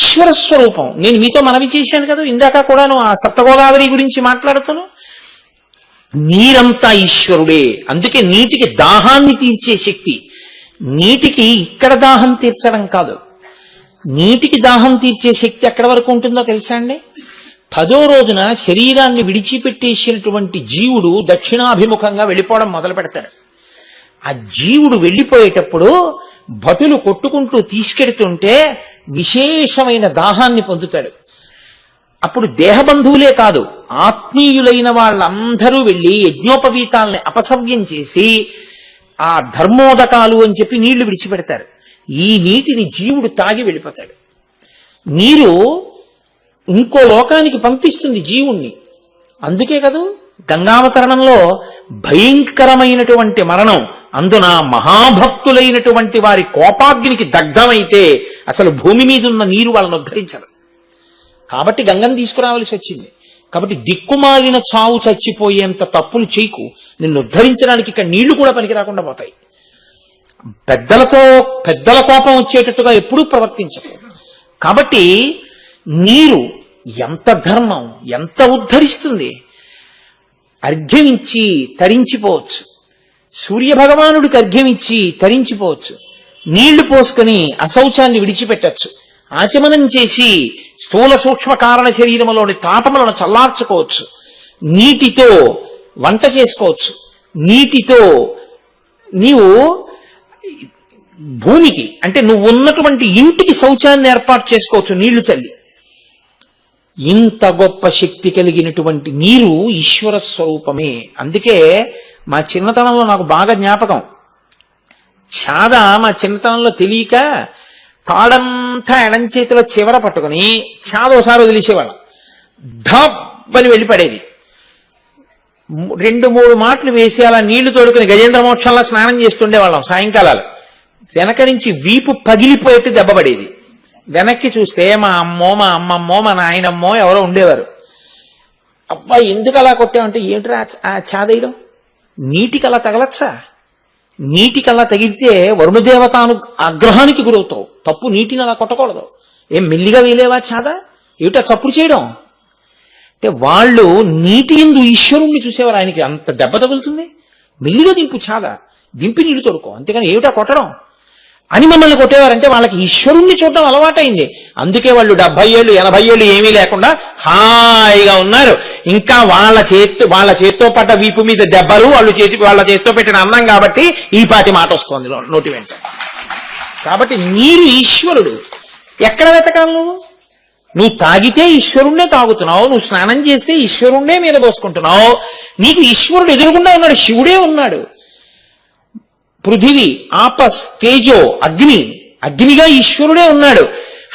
ఈశ్వర స్వరూపం నేను మీతో మనవి చేశాను కదా ఇందాక కూడాను ఆ సప్తగోదావరి గురించి మాట్లాడుతాను నీరంతా ఈశ్వరుడే. అందుకే నీటికి దాహాన్ని తీర్చే శక్తి. నీటికి ఇక్కడ దాహం తీర్చడం కాదు. నీటికి దాహం తీర్చే శక్తి ఎక్కడ వరకు ఉంటుందో తెలుసా అండి? పదో రోజున శరీరాన్ని విడిచిపెట్టేసినటువంటి జీవుడు దక్షిణాభిముఖంగా వెళ్ళిపోవడం మొదలు పెడతాడు. ఆ జీవుడు వెళ్ళిపోయేటప్పుడు భటులు కొట్టుకుంటూ తీసుకెడుతుంటే విశేషమైన దాహాన్ని పొందుతాడు. అప్పుడు దేహబంధువులే కాదు ఆత్మీయులైన వాళ్ళందరూ వెళ్ళి యజ్ఞోపవీతాలని అపసవ్యం చేసి ఆ ధర్మోదకాలు అని చెప్పి నీళ్ళు విడిచిపెడతారు. ఈ నీటిని జీవుడు తాగి వెళ్ళిపోతాడు. నీరు ఇంకో లోకానికి పంపిస్తుంది జీవుణ్ణి. అందుకే కదూ గంగావతరణంలో భయంకరమైనటువంటి మరణం. అందున మహాభక్తులైనటువంటి వారి కోపాగ్నికి దగ్ధమైతే అసలు భూమి మీద ఉన్న నీరు వాళ్ళని ఉద్ధరించదు కాబట్టి గంగను తీసుకురావాల్సి వచ్చింది. కాబట్టి దిక్కుమాలిన చావు చచ్చిపోయేంత తప్పులు చేయకు. నిన్ను ఉద్ధరించడానికి ఇక్కడ నీళ్ళు కూడా పనికి రాకుండా పోతాయి. పెద్దలతో పెద్దల కోపం వచ్చేటట్టుగా ఎప్పుడూ ప్రవర్తించకు. కాబట్టి నీరు ఎంత ధర్మం ఎంత ఉద్ధరిస్తుంది? అర్ఘ్యమిచ్చి తరించిపోవచ్చు. సూర్య భగవానుడికి అర్ఘ్యమిచ్చి తరించిపోవచ్చు. నీళ్ళు పోసుకొని అశౌచాన్ని విడిచిపెట్టచ్చు. ఆచమనం చేసి స్థూల సూక్ష్మ కారణ శరీరములోని తాపములను చల్లార్చుకోవచ్చు. నీటితో వంట చేసుకోవచ్చు. నీటితో నీవు భూమికి అంటే నువ్వు ఉన్నటువంటి ఇంటికి శౌచాన్ని ఏర్పాటు చేసుకోవచ్చు నీళ్ళు చల్లి. ఇంత గొప్ప శక్తి కలిగినటువంటి నీరు ఈశ్వర స్వరూపమే. అందుకే మా చిన్నతనంలో నాకు బాగా జ్ఞాపకం. చాద మా చిన్నతనంలో తెలియక తాడంతా ఎడం చేతిలో చివర పట్టుకుని ఛాద ఒకసారి వదిలేసేవాళ్ళం. ధబ్బని వెళ్ళి పడేది. రెండు మూడు మాటలు వేసి అలా నీళ్ళు తోడుకుని గజేంద్ర మోక్షంలో స్నానం చేస్తుండేవాళ్ళం సాయంకాలాలు. వెనక నుంచి వీపు పగిలిపోయేట్టు దెబ్బ పడేది. వెనక్కి చూస్తే మా అమ్మో మా అమ్మమ్మో మా నాయనమ్మో ఎవరో ఉండేవారు. అబ్బా ఎందుకు అలా కొట్టామంటే ఏంటి ఆ చ- ఆ చాదేయడం నీటికి అలా తగలచ్చా? నీటికి అలా తగిలితే వరుణదేవతాను ఆగ్రహానికి గురవుతావు. తప్పు నీటిని అలా కొట్టకూడదు. ఏం మెల్లిగా వేలేవా చాదా? ఏమిటా తప్పుడు చేయడం? అంటే వాళ్ళు నీటి ఎందు ఈశ్వరుణ్ణి చూసేవారు. ఆయనకి అంత దెబ్బ తగులుతుంది? మెల్లిగా దింపు చాదా. దింపి నీళ్ళు తొడుకో. అంతేకాని ఏమిటా కొట్టడం? అని మమ్మల్ని కొట్టేవారంటే వాళ్ళకి ఈశ్వరుణ్ణి చూడడం అలవాటైంది. అందుకే వాళ్ళు డెబ్బై ఏళ్ళు ఎనభై ఏళ్ళు ఏమీ లేకుండా హాయిగా ఉన్నారు. ఇంకా వాళ్ళ చేతి వాళ్ళ చేత్తో పడ్డ వీపు మీద దెబ్బలు వాళ్ళు చేతి వాళ్ళ చేత్తో పెట్టిన అన్నం కాబట్టి ఈ పాటి మాట వస్తుంది నోటి వెంట. కాబట్టి నీరు ఈశ్వరుడు. ఎక్కడ వెతకాలి నువ్వు? నువ్వు తాగితే ఈశ్వరుణ్ణే తాగుతున్నావు నువ్వు స్నానం చేస్తే ఈశ్వరుణ్ణే మీద పోసుకుంటున్నావు. నీకు ఈశ్వరుడు ఎదురుగుండా ఉన్నాడు శివుడే ఉన్నాడు. పృథివి ఆపస్ తేజో అగ్ని అగ్నిగా ఈశ్వరుడే ఉన్నాడు.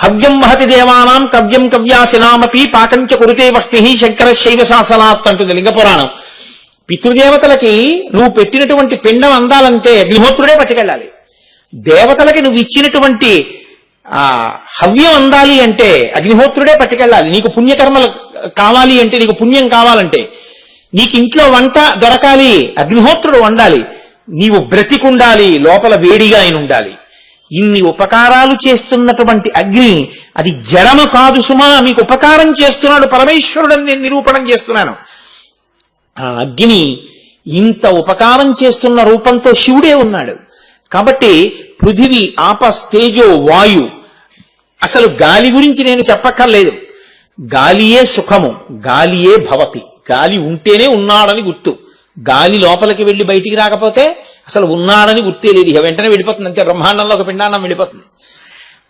హవ్యం వహతి దేవానాం కవ్యం కవ్యాసినామపి పాకంచ కురితే వహ్ని శంకర శైవ శాసనాత్ అంటుంది లింగపురాణం. పితృదేవతలకి నువ్వు పెట్టినటువంటి పిండం అందాలంటే అగ్నిహోత్రుడే పట్టుకెళ్ళాలి. దేవతలకి నువ్వు ఇచ్చినటువంటి ఆ హవ్యం అందాలి అంటే అగ్నిహోత్రుడే పట్టుకెళ్ళాలి. నీకు పుణ్యకర్మలు కావాలి అంటే నీకు పుణ్యం కావాలంటే నీకు ఇంట్లో వంట దొరకాలి అగ్నిహోత్రుడు వండాలి. నీవు బ్రతికుండాలి లోపల వేడిగా ఆయన ఉండాలి ఇన్ని ఉపకారాలు చేస్తున్నటువంటి అగ్ని అది జడము కాదు సుమా మీకు ఉపకారం చేస్తున్నాడు పరమేశ్వరుడని నేను నిరూపణం చేస్తున్నాను. ఆ అగ్ని ఇంత ఉపకారం చేస్తున్న రూపంతో శివుడే ఉన్నాడు. కాబట్టి పృథివి ఆపస్ తేజో వాయు అసలు గాలి గురించి నేను చెప్పక్కర్లేదు. గాలియే సుఖము గాలియే భవతి. గాలి ఉంటేనే ఉన్నాడని గుర్తు. గాలి లోపలికి వెళ్ళి బయటికి రాకపోతే అసలు ఉన్నాడని గుర్తే లేదు. ఇక వెంటనే వెళ్ళిపోతుంది. అంతే. బ్రహ్మాండంలో ఒక పిండాండం వెళ్ళిపోతుంది.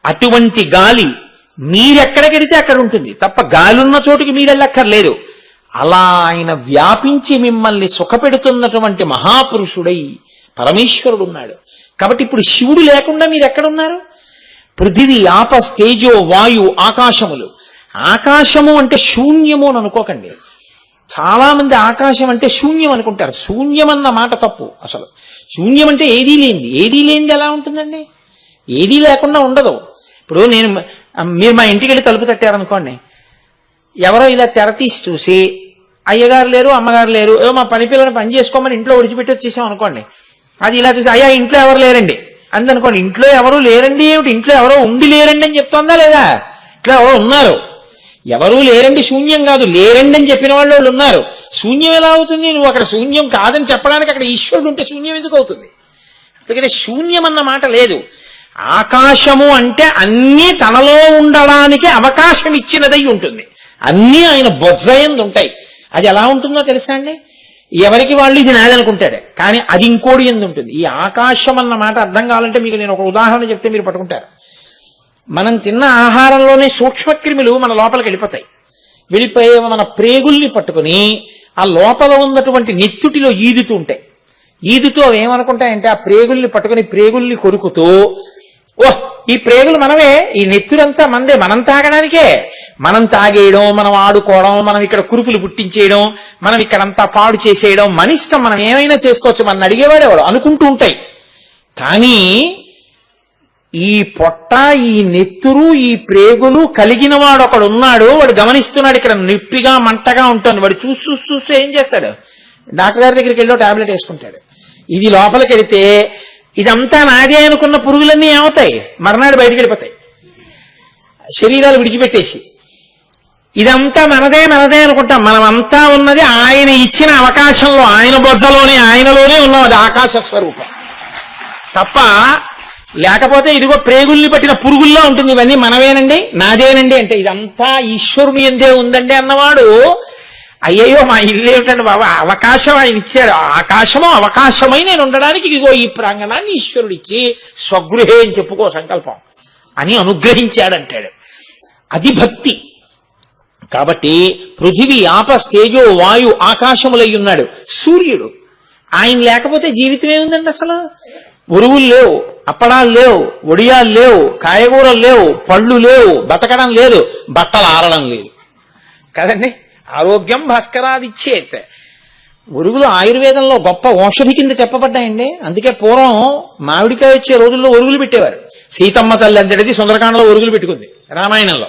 అటువంటి గాలి మీరెక్కడికెడితే అక్కడ ఉంటుంది. తప్ప గాలున్న చోటుకి మీరెళ్ళక్కర్లేదు. అలా ఆయన వ్యాపించి మిమ్మల్ని సుఖపెడుతున్నటువంటి మహాపురుషుడై పరమేశ్వరుడు ఉన్నాడు కాబట్టి ఇప్పుడు శివుడు లేకుండా మీరు ఎక్కడున్నారు పృథివీ ఆప తేజో వాయు ఆకాశములు. ఆకాశము అంటే శూన్యము అని అనుకోకండి. చాలా మంది ఆకాశం అంటే శూన్యం అనుకుంటారు. శూన్యం అన్న మాట తప్పు అసలు. శూన్యం అంటే ఏదీ లేనిది. ఏదీ లేనిది ఎలా ఉంటుందండి? ఏదీ లేకుండా ఉండదు. ఇప్పుడు నేను మీరు మా ఇంటికి వెళ్ళి తలుపు తట్టారనుకోండి. ఎవరో ఇలా తెర తీసి చూసి అయ్యగారు లేరు అమ్మగారు లేరు ఏదో మా పని పిల్లని పని చేసుకోమని ఇంట్లో విడిచిపెట్టి వచ్చేసాం అనుకోండి. అది ఇలా చూసి అయ్యా ఇంట్లో ఎవరు లేరండి? అందనుకోండి ఇంట్లో ఎవరు లేరండి ఏమిటి? ఇంట్లో ఎవరో ఉండి లేరండి అని చెప్తోందా లేదా? ఇట్లా ఎవరో ఉన్నారు. ఎవరూ లేరండి శూన్యం కాదు లేరండి అని చెప్పిన వాళ్ళు వాళ్ళు ఉన్నారు. శూన్యం ఎలా అవుతుంది? నువ్వు అక్కడ శూన్యం కాదని చెప్పడానికి అక్కడ ఈశ్వరుడు ఉంటే శూన్యం ఎందుకు అవుతుంది? అందుకనే శూన్యం అన్న మాట లేదు. ఆకాశము అంటే అన్నీ తనలో ఉండడానికి అవకాశం ఇచ్చినదై ఉంటుంది. అన్నీ ఆయన బొజ్జయందు ఉంటాయి. అది ఎలా ఉంటుందో తెలుసా అండి? ఎవరికి వాళ్ళు ఇది నాదనుకుంటాడే కానీ అది ఇంకోటి ఎందు ఉంటుంది. ఈ ఆకాశం అన్న మాట అర్థం కావాలంటే మీకు నేను ఒక ఉదాహరణ చెప్తే మీరు పట్టుకుంటారు. మనం తిన్న ఆహారంలోనే సూక్ష్మక్రిములు మన లోపలికి వెళ్ళిపోతాయి. వెళ్ళిపోయే మన ప్రేగుల్ని పట్టుకుని ఆ లోపల ఉన్నటువంటి నెత్తుటిలో ఈదుతూ ఉంటాయి. ఈదుతూ అవి ఏమనుకుంటాయంటే ఆ ప్రేగుల్ని పట్టుకుని ప్రేగుల్ని కొరుకుతూ ఓహ్ ఈ ప్రేగులు మనమే ఈ నెత్తురంతా మందే మనం తాగడానికే. మనం తాగేయడం మనం ఆడుకోవడం మనం ఇక్కడ కురుపులు పుట్టించేయడం మనం ఇక్కడంతా పాడు చేసేయడం మనిష్టం మనం ఏమైనా చేసుకోవచ్చు మనం అడిగేవాడేవాడు? అనుకుంటూ ఉంటాయి. కానీ ఈ పొట్ట ఈ నెత్తురు ఈ ప్రేగులు కలిగిన వాడు ఒకడు ఉన్నాడు వాడు గమనిస్తున్నాడు ఇక్కడ నొప్పిగా మంటగా ఉంటుంది వాడు చూసి చూసి చూస్తూ ఏం చేస్తాడు? డాక్టర్ గారి దగ్గరికి వెళ్ళి టాబ్లెట్ వేసుకుంటాడు. ఇది లోపలికి వెళితే ఇదంతా నాదే అనుకున్న పురుగులన్నీ ఏమవుతాయి? మర్నాడు బయటికి వెళ్ళిపోతాయి. శరీరాలు విడిచిపెట్టేసి. ఇదంతా మనదే మనదే అనుకుంటాం. మనమంతా ఉన్నది ఆయన ఇచ్చిన అవకాశంలో ఆయన బొద్దలోనే ఆయనలోనే ఉన్నాం. అది ఆకాశ స్వరూపం. తప్ప లేకపోతే ఇదిగో ప్రేగుల్ని పట్టిన పురుగుల్లో ఉంటుంది ఇవన్నీ మనమేనండి నాదేనండి అంటే ఇదంతా ఈశ్వరుని ఎందే ఉందండి అన్నవాడు. అయ్యయ్యో మా ఇల్లు ఏమిటండి బాబా? అవకాశం ఆయన ఇచ్చాడు. ఆకాశమో అవకాశమై నేను ఉండడానికి ఇదిగో ఈ ప్రాంగణాన్ని ఈశ్వరుడు ఇచ్చి స్వగృహే అని చెప్పుకో సంకల్పం అని అనుగ్రహించాడంటాడు. అది భక్తి. కాబట్టి పృథివీ ఆపస్ తేజో వాయు ఆకాశములై ఉన్నాడు. సూర్యుడు. ఆయన లేకపోతే జీవితం ఏముందండి అసలు? ఉరువులు లేవు. అప్పడాలు లేవు ఒడియాలు లేవు కాయగూరలు లేవు పళ్ళు లేవు బతకడం లేదు బట్టలు ఆరడం లేదు. కదండి? ఆరోగ్యం భాస్కరాదిచ్చేత్. ఒరుగులు ఆయుర్వేదంలో గొప్ప ఔషధి కింద చెప్పబడ్డాయండి. అందుకే పూర్వం మామిడికాయ వచ్చే రోజుల్లో ఒరుగులు పెట్టేవారు. సీతమ్మ తల్లి అంతటిది సుందరకాండలో ఒరుగులు పెట్టుకుంది రామాయణంలో.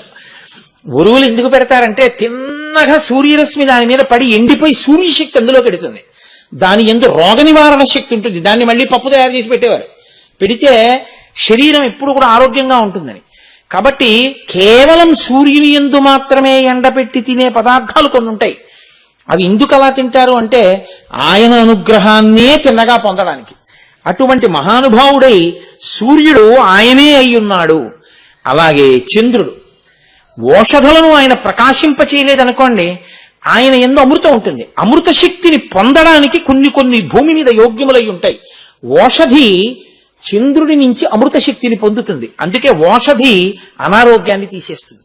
ఒరుగులు ఎందుకు పెడతారంటే తిన్నగా సూర్యరశ్మి దాని మీద పడి ఎండిపోయి సూర్యశక్తి అందులో పెడుతుంది. దాని ఎందు రోగ నివారణ శక్తి ఉంటుంది. దాన్ని మళ్ళీ పప్పు తయారు చేసి పెట్టేవారు. పెడితే శరీరం ఎప్పుడు కూడా ఆరోగ్యంగా ఉంటుందని. కాబట్టి కేవలం సూర్యుని ఎందు మాత్రమే ఎండపెట్టి తినే పదార్థాలు కొన్ని ఉంటాయి. అవి ఎందుకు అలా తింటారు అంటే ఆయన అనుగ్రహాన్నే తిన్నగా పొందడానికి. అటువంటి మహానుభావుడై సూర్యుడు ఆయనే అయి ఉన్నాడు అలాగే చంద్రుడు. ఓషధులను ఆయన ప్రకాశింపచేయలేదనుకోండి ఆయన ఎందు అమృతం ఉంటుంది. అమృత శక్తిని పొందడానికి కొన్ని కొన్ని భూమి మీద యోగ్యములై ఉంటాయి. ఓషధి చంద్రుడి నుంచి అమృత శక్తిని పొందుతుంది. అందుకే ఓషధి అనారోగ్యాన్ని తీసేస్తుంది.